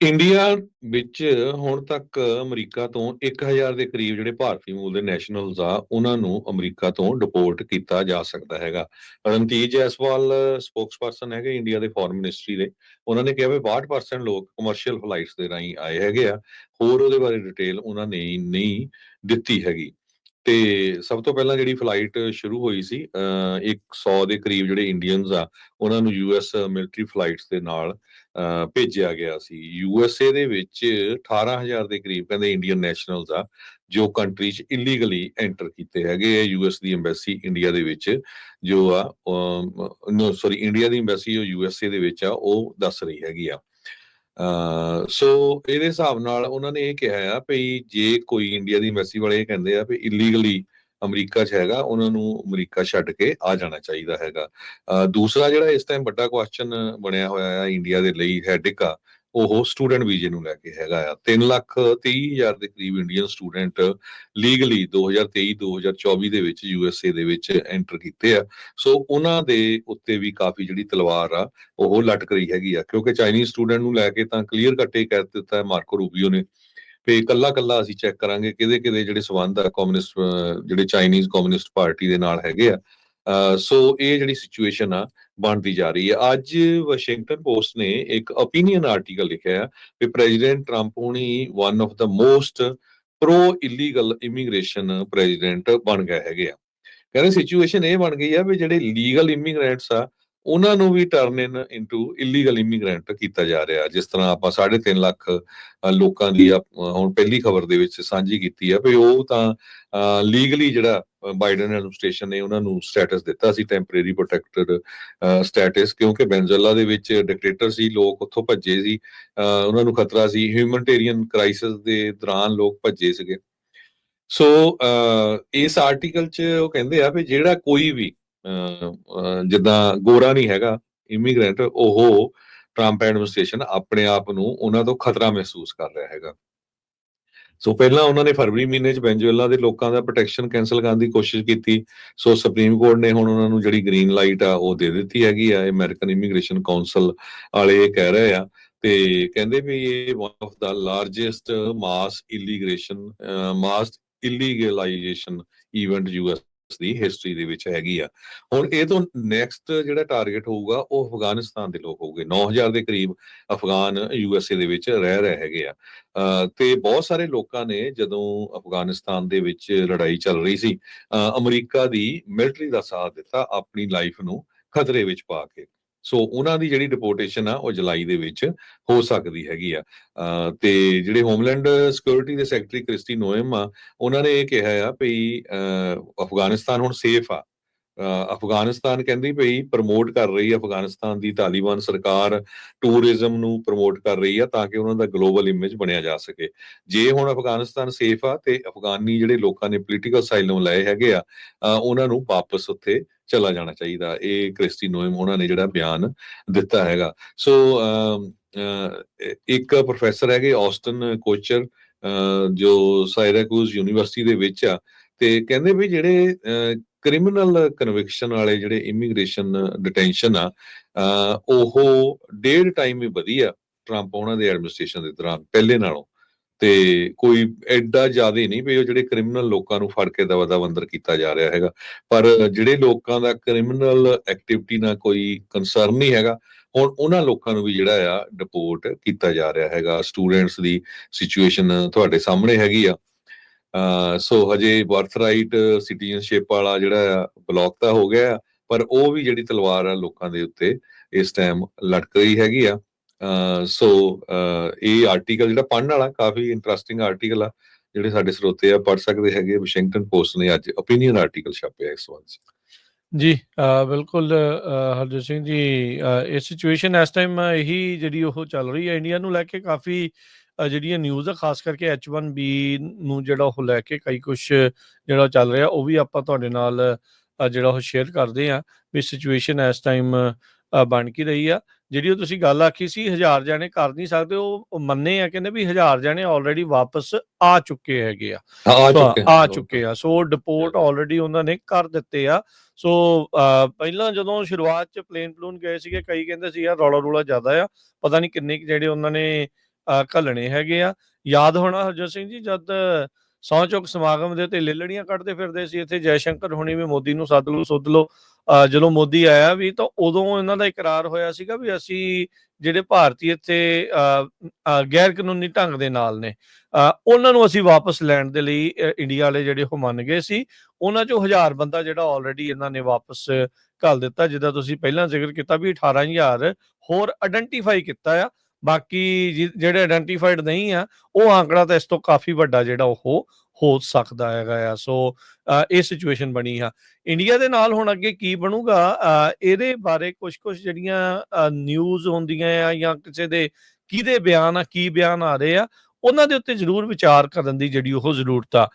India ਵਿੱਚ ਹੁਣ ਤੱਕ ਅਮਰੀਕਾ ਤੋਂ 1000 ਦੇ ਕਰੀਬ ਜਿਹੜੇ ਭਾਰਤੀ ਮੂਲ ਦੇ ਨੈਸ਼ਨਲਸ ਆ, ਉਹਨਾਂ ਨੂੰ ਅਮਰੀਕਾ ਤੋਂ ਡਿਪੋਰਟ ਕੀਤਾ ਜਾ ਸਕਦਾ ਹੈਗਾ। ਰਣਜੀਤ ਜੈਸਵਾਲ ਸਪੋਕਸਪਰਸਨ ਹੈਗੇ ਇੰਡੀਆ ਦੇ ਫੋਰਨ ਮਿਨਿਸਟਰੀ ਦੇ। ਉਹਨਾਂ ਨੇ ਕਿਹਾ ਵੀ 62% ਲੋਕ ਕਮਰਸ਼ੀਅਲ ਫਲਾਈਟਸ ਦੇ ਰਾਹੀਂ ਆਏ ਹੈਗੇ ਆ। ਹੋਰ ਉਹਦੇ ਬਾਰੇ ਡਿਟੇਲ ਉਹਨਾਂ ਨੇ ਨਹੀਂ ਦਿੱਤੀ ਹੈਗੀ। ਤੇ ਸਭ ਤੋਂ ਪਹਿਲਾਂ ਜਿਹੜੀ ਫਲਾਈਟ ਸ਼ੁਰੂ ਹੋਈ ਸੀ ਅ 100 ਦੇ ਕਰੀਬ ਜਿਹੜੇ ਇੰਡੀਅਨਸ ਆ, ਉਹਨਾਂ ਨੂੰ ਯੂਐਸ ਮਿਲਟਰੀ ਫਲਾਈਟਸ ਦੇ ਨਾਲ ਭੇਜਿਆ ਗਿਆ ਸੀ। ਯੂਐਸਏ ਦੇ ਵਿੱਚ 18000 ਦੇ ਕਰੀਬ ਕਹਿੰਦੇ ਇੰਡੀਅਨ ਨੈਸ਼ਨਲਸ ਆ, ਜੋ ਕੰਟਰੀ 'ਚ ਇਲੀਗਲੀ ਐਂਟਰ ਕੀਤੇ ਹੈਗੇ ਆ ਯੂਐਸ ਦੀ ਐਮਬੈਸੀ ਇੰਡੀਆ ਦੇ ਵਿੱਚ, ਜੋ ਆ ਨੋ ਸੌਰੀ ਇੰਡੀਆ ਦੀ ਐਮਬੈਸੀ ਜੋ ਯੂਐਸਏ ਦੇ ਵਿੱਚ ਆ, ਉਹ ਦੱਸ ਰਹੀ ਹੈਗੀ ਆ। ਸੋ ਇਹਦੇ ਹਿਸਾਬ ਨਾਲ ਉਹਨਾਂ ਨੇ ਇਹ ਕਿਹਾ ਆ ਵੀ ਜੇ ਕੋਈ ਇੰਡੀਆ ਦੀ ਐਮਬੈਸੀ ਵਾਲੇ ਇਹ ਕਹਿੰਦੇ ਆ ਵੀ ਇਲੀਗਲੀ ਅਮਰੀਕਾ 'ਚ ਹੈਗਾ ਉਹਨਾਂ ਨੂੰ ਅਮਰੀਕਾ ਛੱਡ ਕੇ ਆ ਜਾਣਾ ਚਾਹੀਦਾ ਹੈਗਾ। ਅ, ਦੂਸਰਾ ਜਿਹੜਾ ਇਸ ਟਾਈਮ ਵੱਡਾ ਕੁਐਸਚਨ ਬਣਿਆ ਹੋਇਆ ਆ ਇੰਡੀਆ ਦੇ ਲਈ ਹੈਡਿਕ ਆ ਉਹ ਸਟੂਡੈਂਟ ਵੀਜ਼ੇ ਨੂੰ ਲੈ ਕੇ ਹੈਗਾ ਆ। 3 ਲੱਖ 30 ਦੇ ਕਰੀਬ ਇੰਡੀਅਨ ਸਟੂਡੈਂਟ ਲੀਗਲੀ 2023 2024 ਦੇ ਵਿੱਚ ਯੂਐਸਏ ਦੇ ਵਿੱਚ ਐਂਟਰ ਕੀਤੇ ਆ। ਸੋ ਉਹਨਾਂ ਦੇ ਉੱਤੇ ਵੀ ਕਾਫੀ ਜਿਹੜੀ ਤਲਵਾਰ ਆ, ਉਹ ਲਟਕ ਰਹੀ ਹੈਗੀ ਆ। ਕਿਉਂਕਿ ਚਾਈਨੀਜ਼ ਸਟੂਡੈਂਟ ਨੂੰ ਲੈ ਕੇ ਤਾਂ ਕਲੀਅਰ ਕੱਟੇ ਕਹਿ ਦਿੱਤਾ ਹੈ ਮਾਰਕੋ ਰੂਬੀਓ ਨੇ ਤੇ ਕੱਲਾ ਕੱਲਾ ਅਸੀਂ ਚੈੱਕ ਕਰਾਂਗੇ ਕਿਹਦੇ ਕਿਹਦੇ ਜਿਹੜੇ ਸਬੰਧ ਆ ਕਮਿਊਨਿਸਟ ਜਿਹੜੇ ਚਾਈਨੀਜ਼ ਕਮਿਊਨਿਸਟ ਪਾਰਟੀ ਦੇ ਨਾਲ ਹੈਗੇ ਆ। ਸੋ ਇਹ ਜਿਹੜੀ ਸਿਚੁਏਸ਼ਨ ਆ ਬਣਦੀ ਜਾ ਰਹੀ ਹੈ। ਅੱਜ ਵਾਸ਼ਿੰਗਟਨ ਪੋਸਟ ਨੇ ਇੱਕ opinion ਆਰਟੀਕਲ ਲਿਖਿਆ ਹੈ ਵੀ ਪ੍ਰੈਜ਼ੀਡੈਂਟ ਟਰੰਪ ਹੁਣੀ one of the most pro illegal immigration president ਬਣ ਗਏ ਹੈਗੇ ਆ। ਕਹਿੰਦੇ ਸਿਚੁਏਸ਼ਨ ਇਹ ਬਣ ਗਈ ਆ ਵੀ ਜਿਹੜੇ ਲੀਗਲ ਇਮੀਗ੍ਰੈਂਟਸ ਆ ਉਹਨਾਂ ਨੂੰ ਵੀ turn in into illegal immigrant ਕੀਤਾ ਜਾ ਰਿਹਾ। ਜਿਸ ਤਰ੍ਹਾਂ ਆਪਾਂ 3.5 ਲੱਖ ਲੋਕਾਂ ਦੀ ਆ, ਅ, ਹੁਣ ਪਹਿਲੀ ਖਬਰ ਦੇ ਵਿੱਚ ਸਾਂਝੀ ਕੀਤੀ ਆ ਵੀ ਉਹ ਤਾਂ ਲੀਗਲੀ ਜਿਹੜਾ ਬਾਈਡਨ ਐਡਮਿਨਿਸਟ੍ਰੇਸ਼ਨ ਨੇ ਉਹਨਾਂ ਨੂੰ ਸਟੇਟਸ ਦਿੱਤਾ ਸੀ ਟੈਂਪਰੇਰੀ ਪ੍ਰੋਟੈਕਟਡ ਸਟੇਟਸ ਕਿਉਂਕਿ ਵੈਨਜ਼ੁਏਲਾ ਦੇ ਵਿੱਚ ਡਿਕਟੇਟਰ ਸੀ ਲੋਕ ਉੱਥੋਂ ਭੱਜੇ ਸੀ ਉਹਨਾਂ ਨੂੰ ਖਤਰਾ ਸੀ। ਹਿਊਮਨਿਟੇਰੀਅਨ ਕ੍ਰਾਈਸਿਸ ਦੇ ਦੌਰਾਨ ਲੋਕ ਭੱਜੇ ਸੀਗੇ। ਸੋ ਅ, ਇਸ ਆਰਟੀਕਲ 'ਚ ਉਹ ਕਹਿੰਦੇ ਆ ਵੀ ਜਿਹੜਾ ਕੋਈ ਵੀ ਜਿੱਦਾਂ ਗੋਰਾ ਨਹੀਂ ਹੈਗਾ ਇਮੀਗ੍ਰੈਂਟ ਉਹ ਟਰੰਪ ਐਡਮਿਨਿਸਟ੍ਰੇਸ਼ਨ ਆਪਣੇ ਆਪ ਨੂੰ ਉਹਨਾਂ ਤੋਂ ਖਤਰਾ ਮਹਿਸੂਸ ਕਰ ਰਿਹਾ ਹੈਗਾ। ਸੋ ਪਹਿਲਾਂ ਉਹਨਾਂ ਨੇ ਫਰਵਰੀ ਮਹੀਨੇ 'ਚ ਵੈਨਜ਼ੁਏਲਾ ਦੇ ਲੋਕਾਂ ਦਾ ਪ੍ਰੋਟੈਕਸ਼ਨ ਕੈਨਸਲ ਕਰਨ ਦੀ ਕੋਸ਼ਿਸ਼ ਕੀਤੀ। ਸੋ ਸੁਪਰੀਮ ਕੋਰਟ ਨੇ ਹੁਣ ਉਹਨਾਂ ਨੂੰ ਜਿਹੜੀ ਗ੍ਰੀਨ ਲਾਈਟ ਆ, ਉਹ ਦੇ ਦਿੱਤੀ ਹੈਗੀ ਆ। ਅਮਰੀਕਨ ਇਮੀਗ੍ਰੇਸ਼ਨ ਕਾਉਂਸਲ ਵਾਲੇ ਇਹ ਕਹਿ ਰਹੇ ਆ ਤੇ ਕਹਿੰਦੇ ਵੀ ਇਹ one of the largest mass immigration mass illegalization event US the history ਦੇ ਵਿੱਚ ਹੈਗੀ ਆ। ਹੁਣ ਇਹ ਤੋਂ ਨੈਕਸਟ ਜਿਹੜਾ ਟਾਰਗੇਟ ਹੋਊਗਾ, ਉਹ ਅਫਗਾਨਿਸਤਾਨ ਦੇ ਲੋਕ ਹੋਊਗੇ। 9000 ਦੇ ਕਰੀਬ ਅਫਗਾਨ ਯੂਐਸਏ ਦੇ ਵਿੱਚ ਰਹਿ ਰਹੇ ਹੈਗੇ ਆ। ਤੇ ਬਹੁਤ ਸਾਰੇ ਲੋਕਾਂ ਨੇ ਜਦੋਂ ਅਫਗਾਨਿਸਤਾਨ ਦੇ ਵਿੱਚ ਲੜਾਈ ਚੱਲ ਰਹੀ ਸੀ ਅਮਰੀਕਾ ਦੀ ਮਿਲਟਰੀ ਦਾ ਸਾਥ ਦਿੱਤਾ, ਆਪਣੀ ਲਾਈਫ ਨੂੰ ਖਤਰੇ ਵਿੱਚ ਪਾ ਕੇ। ਸੋ ਉਹਨਾਂ ਦੀ ਜਿਹੜੀ ਡਿਪੋਰਟੇਸ਼ਨ ਆ ਉਹ ਜੁਲਾਈ ਦੇ ਵਿੱਚ ਹੋ ਸਕਦੀ ਹੈਗੀ ਆ। ਅ, ਤੇ ਜਿਹੜੇ ਹੋਮਲੈਂਡ ਸਿਕਿਉਰਿਟੀ ਦੇ ਸੈਕਟਰੀ ਕ੍ਰਿਸਟੀ ਨੋਇਮ ਆ ਉਹਨਾਂ ਨੇ ਇਹ ਕਿਹਾ ਆ ਵੀ ਅਫਗਾਨਿਸਤਾਨ ਹੁਣ ਸੇਫ ਆ। ਅਫਗਾਨਿਸਤਾਨ ਕਹਿੰਦੀ ਪਈ ਪ੍ਰਮੋਟ ਕਰ ਰਹੀ ਹੈ ਅਫਗਾਨਿਸਤਾਨ ਦੀ ਤਾਲਿਬਾਨ ਸਰਕਾਰ ਟੂਰਿਜ਼ਮ ਨੂੰ ਪ੍ਰਮੋਟ ਕਰ ਰਹੀ ਆ ਤਾਂ ਕਿ ਉਹਨਾਂ ਦਾ ਗਲੋਬਲ ਇਮੇਜ ਬਣਿਆ ਜਾ ਸਕੇ। ਜੇ ਹੁਣ ਅਫਗਾਨਿਸਤਾਨ ਸੇਫ ਆ ਤੇ ਅਫਗਾਨੀ ਜਿਹੜੇ ਲੋਕਾਂ ਨੇ ਪੋਲੀਟੀਕਲ ਸਾਈਲਮ ਲਏ ਹੈਗੇ ਆ ਉਹਨਾਂ ਨੂੰ ਵਾਪਸ ਉੱਥੇ ਚਲਾ ਜਾਣਾ ਚਾਹੀਦਾ। ਇਹ ਕ੍ਰਿਸਟੀ ਨੋਇਮ ਉਹਨਾਂ ਨੇ ਜਿਹੜਾ ਬਿਆਨ ਦਿੱਤਾ ਹੈਗਾ। ਸੋ ਇੱਕ ਪ੍ਰੋਫੈਸਰ ਹੈਗੇ ਆਸਟਨ ਕੋਚਰ ਜੋ ਸਾਇਰਾਕੂਜ਼ ਯੂਨੀਵਰਸਿਟੀ ਦੇ ਵਿੱਚ ਆ ਤੇ ਕਹਿੰਦੇ ਵੀ ਜਿਹੜੇ ਕ੍ਰਿਮੀਨਲ ਕਨਵਿਕਸ਼ਨ ਵਾਲੇ ਜਿਹੜੇ ਇਮੀਗ੍ਰੇਸ਼ਨ ਡਿਟੈਂਸ਼ਨ ਆ ਉਹ ਡੇਢ ਟਾਈਮ ਹੀ ਵਧੀਆ ਟਰੰਪ ਉਹਨਾਂ ਦੇ ਐਡਮਿਨਿਸਟ੍ਰੇਸ਼ਨ ਦੇ ਦੌਰਾਨ, ਪਹਿਲੇ ਨਾਲੋਂ। ਤੇ ਕੋਈ ਐਡਾ ਜ਼ਿਆਦਾ ਨਹੀਂ ਵੀ ਉਹ ਜਿਹੜੇ ਕ੍ਰਿਮੀਨਲ ਲੋਕਾਂ ਨੂੰ ਫੜ ਕੇ ਦਵਾ ਦਵ ਕੀਤਾ ਜਾ ਰਿਹਾ ਹੈਗਾ। ਪਰ ਜਿਹੜੇ ਲੋਕਾਂ ਦਾ ਕ੍ਰਿਮੀਨਲ ਐਕਟੀਵਿਟੀ ਨਾਲ ਕੋਈ ਕੰਸਰਨ ਨਹੀਂ ਹੈਗਾ ਹੁਣ ਉਹਨਾਂ ਲੋਕਾਂ ਨੂੰ ਵੀ ਜਿਹੜਾ ਆ ਡਿਪੋਰਟ ਕੀਤਾ ਜਾ ਰਿਹਾ ਹੈਗਾ। ਸਟੂਡੈਂਟਸ ਦੀ ਸਿਚੁਏਸ਼ਨ ਤੁਹਾਡੇ ਸਾਹਮਣੇ ਹੈਗੀ ਆ। ਸੋ ਹਜੇ ਬਰਥਰਾਈਟ ਸਿਟੀਜ਼ਨਸ਼ਿਪ ਵਾਲਾ ਜਿਹੜਾ ਆ ਬਲੌਕ ਤਾਂ ਹੋ ਗਿਆ ਆ, ਪਰ ਉਹ ਵੀ ਜਿਹੜੀ ਤਲਵਾਰ ਆ ਲੋਕਾਂ ਦੇ ਉੱਤੇ ਇਸ ਟਾਈਮ ਲਟਕ ਰਹੀ ਹੈਗੀ ਆ। ਸੋ ਇਹ ਆਰਟੀਕਲ ਜਿਹੜਾ ਪੜ੍ਹਨ ਵਾਲਾ, ਕਾਫੀ ਇੰਟਰਸਟਿੰਗ ਆਰਟੀਕਲ ਆ, ਜਿਹੜੇ ਸਾਡੇ ਸਰੋਤੇ ਆ ਪੜ੍ਹ ਸਕਦੇ ਹੈਗੇ ਵਾਸ਼ਿੰਗਟਨ ਪੋਸਟ ਨੇ ਅੱਜ opinion ਆਰਟੀਕਲ ਛਾਪਿਆ ਇਸ ਵਾਰ ਜੀ ਬਿਲਕੁਲ ਹਰਜੋਤ ਸਿੰਘ ਜੀ ਇਹ ਸਿਚੁਏਸ਼ਨ ਇਸ ਟਾਈਮ ਇਹੀ ਜਿਹੜੀ ਉਹ ਚੱਲ ਰਹੀ ਹੈ ਇੰਡੀਆ ਨੂੰ ਲੈ ਕੇ ਕਾਫੀ ਜਿਹੜੀਆਂ ਨਿਊਜ਼ ਆ, ਖਾਸ ਕਰਕੇ H1B ਨੂੰ ਜਿਹੜਾ ਉਹ ਲੈ ਕੇ ਕਈ ਕੁਝ ਜਿਹੜਾ ਚੱਲ ਰਿਹਾ, ਉਹ ਵੀ ਆਪਾਂ ਤੁਹਾਡੇ ਨਾਲ ਜਿਹੜਾ ਉਹ ਸ਼ੇਅਰ ਕਰਦੇ ਆ, ਵੀ ਸਿਚੁਏਸ਼ਨ ਇਸ ਟਾਈਮ ਬਣ ਕੀ ਰਹੀ ਆ। ਜਿਹੜੀ ਉਹ ਤੁਸੀਂ ਗੱਲ ਆਖੀ ਸੀ ਹਜ਼ਾਰ ਜਾਣੇ ਕਰ ਨਹੀਂ ਸਕਦੇ ਉਹ ਮੰਨੇ ਆ ਕਹਿੰਦੇ ਵੀ ਹਜ਼ਾਰ ਜਾਣੇ ਆਲਰੇਡੀ ਵਾਪਸ ਆ ਚੁੱਕੇ ਹੈਗੇ ਆ। ਆ ਚੁੱਕੇ ਆ ਸੋ ਡਿਪੋਰਟ ਆਲਰੇਡੀ ਉਹਨਾਂ ਨੇ ਕਰ ਦਿੱਤੇ ਆ। ਸੋ ਪਹਿਲਾਂ ਜਦੋਂ ਸ਼ੁਰੂਆਤ ਚ ਪਲੇਨ ਪਲੂਨ ਗਏ ਸੀਗੇ ਕਈ ਕਹਿੰਦੇ ਸੀ ਯਾਰ ਰੌਲਾ ਰੂਲਾ ਜ਼ਿਆਦਾ ਆ ਪਤਾ ਨਹੀਂ ਕਿੰਨੇ ਜਿਹੜੇ ਉਹਨਾਂ ਨੇ ਘੱਲਣੇ ਹੈਗੇ ਆ। ਯਾਦ ਹੋਣਾ ਹਰਜੋਤ ਸਿੰਘ ਜੀ ਜਦ ਸਹੁੰ ਚੁੱਕ ਸਮਾਗਮ ਦੇ ਉੱਤੇ ਲੇਲੜੀਆਂ ਕੱਢਦੇ ਫਿਰਦੇ ਸੀ ਇੱਥੇ ਜੈ ਸ਼ੰਕਰ ਹੁਣੀ ਵੀ ਮੋਦੀ ਨੂੰ ਸੱਦ ਲਓ ਸੁੱਧ ਲਓ। ਜਦੋਂ ਮੋਦੀ ਆਇਆ ਵੀ ਤਾਂ ਉਦੋਂ ਇਹਨਾਂ ਦਾ ਇਕਰਾਰ ਹੋਇਆ ਸੀਗਾ ਵੀ ਅਸੀਂ ਜਿਹੜੇ ਭਾਰਤੀ ਇੱਥੇ ਗੈਰ ਕਾਨੂੰਨੀ ਢੰਗ ਦੇ ਨਾਲ ਨੇ ਅ, ਉਹਨਾਂ ਨੂੰ ਅਸੀਂ ਵਾਪਸ ਲੈਣ ਦੇ ਲਈ ਇੰਡੀਆ ਵਾਲੇ ਜਿਹੜੇ ਉਹ ਮੰਨ ਗਏ ਸੀ। ਉਹਨਾਂ ਚੋਂ ਹਜ਼ਾਰ ਬੰਦਾ ਜਿਹੜਾ ਆਲਰੇਡੀ ਇਹਨਾਂ ਨੇ ਵਾਪਸ ਘੱਲ ਦਿੱਤਾ ਜਿੱਦਾਂ ਤੁਸੀਂ ਪਹਿਲਾਂ ਜ਼ਿਕਰ ਕੀਤਾ ਵੀ 18000 ਹੋਰ ਆਇਡੈਂਟੀਫਾਈ ਕੀਤਾ ਆ। ਬਾਕੀ ਜਿਹੜੇ ਆਇਡੈਂਟੀਫਾਈਡ ਨਹੀਂ ਆ, ਉਹ ਆંકੜਾ ਤਾਂ ਇਸ ਤੋਂ ਕਾਫੀ ਵੱਡਾ ਜਿਹੜਾ ਉਹ ਹੋ ਸਕਦਾ ਹੈਗਾ ਆ। ਸੋ ਇਹ ਸਿਚੁਏਸ਼ਨ ਬਣੀ ਆ। ਇੰਡੀਆ ਦੇ ਨਾਲ ਹੁਣ ਅੱਗੇ ਕੀ ਬਣੂਗਾ? ਇਹਦੇ ਬਾਰੇ ਕੁਝ ਕੁਝ ਜਿਹੜੀਆਂ ਨਿਊਜ਼ ਹੁੰਦੀਆਂ ਆ ਜਾਂ ਕਿਸੇ ਦੇ ਕਿਹਦੇ ਬਿਆਨ ਆ, ਕੀ ਬਿਆਨ ਆ ਰਹੇ ਆ, ਉਹਨਾਂ ਦੇ ਉੱਤੇ ਜ਼ਰੂਰ ਵਿਚਾਰ ਕਰਨ ਦੀ ਜਿਹੜੀ ਉਹ ਜ਼ਰੂਰਤ ਆ।